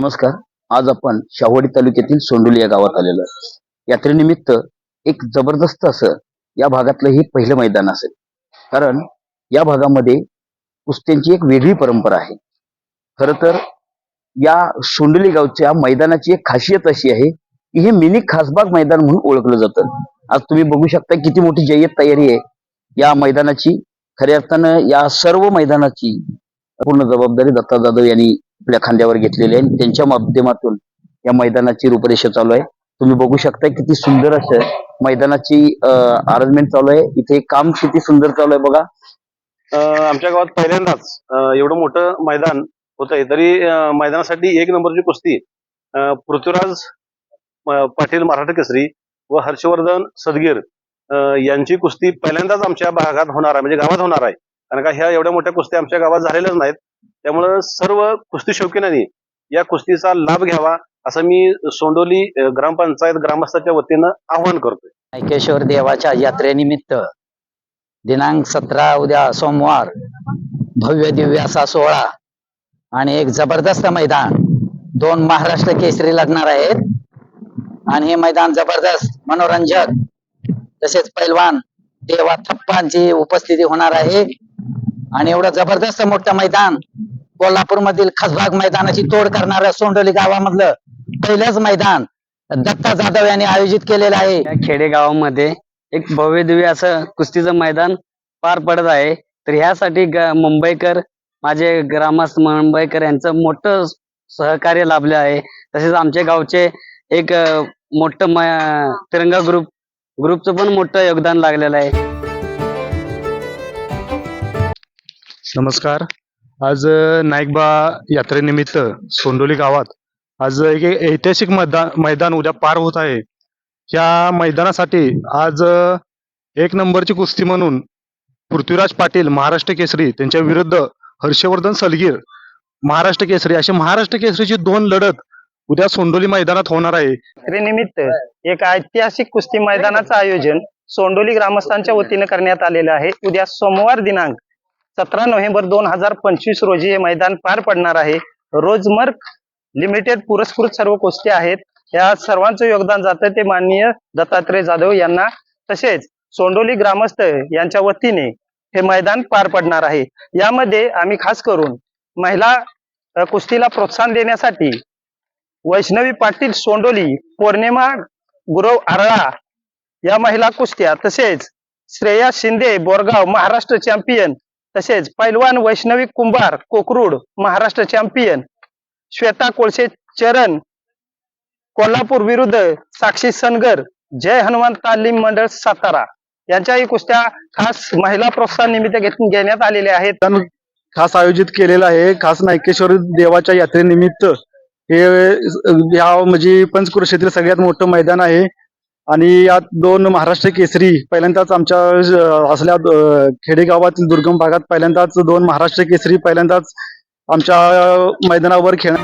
नमस्कार. आज आपण शाहवाडी तालुक्यातील सोंडुली या गावात आलेलो यात्रेनिमित्त एक जबरदस्त असं या भागातलं हे पहिलं मैदान असेल. कारण या भागामध्ये कुस्त्यांची एक वेगळी परंपरा आहे. खर तर या सोंडुली गावच्या मैदानाची एक खासियत अशी आहे की हे मिनी खासबाग मैदान म्हणून ओळखलं जातं. आज तुम्ही बघू शकता किती मोठी जय्यत तयारी आहे. या मैदानाची खऱ्या अर्थानं या सर्व मैदानाची पूर्ण जबाबदारी दत्ता जाधव यांनी आपल्या खांद्यावर घेतलेली आहे. आणि त्यांच्या माध्यमातून या मैदानाची रूपरेषा चालू आहे. तुम्ही बघू शकता किती सुंदर असं मैदानाची अरेंजमेंट चालू आहे. इथे काम किती सुंदर चालू आहे बघा. अं, आमच्या गावात पहिल्यांदाच एवढं मोठं मैदान होत आहे. तरी मैदानासाठी एक नंबरची कुस्ती अं, पृथ्वीराज पाटील मराठा केसरी व हर्षवर्धन सदगीर यांची कुस्ती पहिल्यांदाच आमच्या भागात होणार आहे. म्हणजे गावात होणार आहे. कारण का ह्या एवढ्या मोठ्या कुस्त्या आमच्या गावात झालेल्याच नाहीत. त्यामुळं सर्व कुस्ती शौकीनांनी या कुस्तीचा लाभ घ्यावा असं मी सोंडोली ग्रामपंचायत ग्रामस्थाच्या वतीनं आवाहन करतोय. नायकेश्वर देवाच्या यात्रेनिमित्त दिनांक सतरा उद्या सोमवार भव्य दिव्य असा सोहळा आणि एक जबरदस्त मैदान. दोन महाराष्ट्र केसरी लागणार आहेत. आणि हे मैदान जबरदस्त मनोरंजक तसेच पैलवान देवा थप्पांची उपस्थिती होणार आहे. आणि एवढं जबरदस्त मोठं मैदान कोल्हापूर मधील खासबाग मैदानाची तोड करणाऱ्या सोंडोली गावामधलं पहिलंच मैदान दत्ता जाधव यांनी आयोजित केलेलं आहे. या खेडेगावामध्ये एक भव्य दिव्य असं कुस्तीचं मैदान पार पडत आहे. तर ह्यासाठी मुंबईकर माझे ग्रामस्थ मुंबईकर यांचं मोठं सहकार्य लाभले आहे. तसेच आमच्या गावचे एक मोठं म- तिरंगा ग्रुप ग्रुपचं पण मोठं योगदान लागलेलं आहे. नमस्कार. आज नाईकबा यात्रेनिमित्त सोंडोली गावात आज एक ऐतिहासिक मैदान मैदान उद्या पार होत आहे. या मैदानासाठी आज एक नंबरची कुस्ती म्हणून पृथ्वीराज पाटील महाराष्ट्र केसरी त्यांच्या विरुद्ध हर्षवर्धन सलगीर महाराष्ट्र केसरी अशी महाराष्ट्र केसरीची दोन लढत उद्या सोंडोली मैदानात होणार आहे. निमित्त एक ऐतिहासिक कुस्ती मैदानाचं आयोजन सोंडोली ग्रामस्थांच्या वतीनं करण्यात आलेलं आहे. उद्या सोमवार दिनांक सतरा नोव्हेंबर दोन हजार पंचवीस रोजी हे मैदान पार पडणार आहे. रोजमर्क लिमिटेड पुरस्कृत सर्व कुस्त्या आहेत. या सर्वांचं योगदान जातं ते माननीय दत्तात्रय जाधव यांना. तसेच सोंडोली ग्रामस्थ यांच्या वतीने हे मैदान पार पडणार आहे. यामध्ये आम्ही खास करून महिला कुस्तीला प्रोत्साहन देण्यासाठी वैष्णवी पाटील सोंडोली पौर्णिमा गुरव आरळा या महिला कुस्त्या तसेच श्रेया शिंदे बोरगाव महाराष्ट्र चॅम्पियन तसेच पैलवान वैष्णवी कुंभार कोकरूड महाराष्ट्र चॅम्पियन श्वेता कोळसे चरण कोल्हापूर विरुद्ध साक्षी सनगर जय हनुमान तालीम मंडळ सातारा यांच्याही कुस्त्या खास महिला प्रोत्साहन निमित्त घेत- घेण्यात आलेल्या आहेत. खास आयोजित केलेलं आहे. खास नायकेश्वर देवाच्या यात्रेनिमित्त हे या म्हणजे पंचकृषीतील सगळ्यात मोठं मैदान आहे. आणि यात दोन महाराष्ट्र केसरी पहिल्यांदाच आमच्या असल्या खेडेगावातील दुर्गम भागात पहिल्यांदाच दोन महाराष्ट्र केसरी पहिल्यांदाच आमच्या मैदानावर खेळ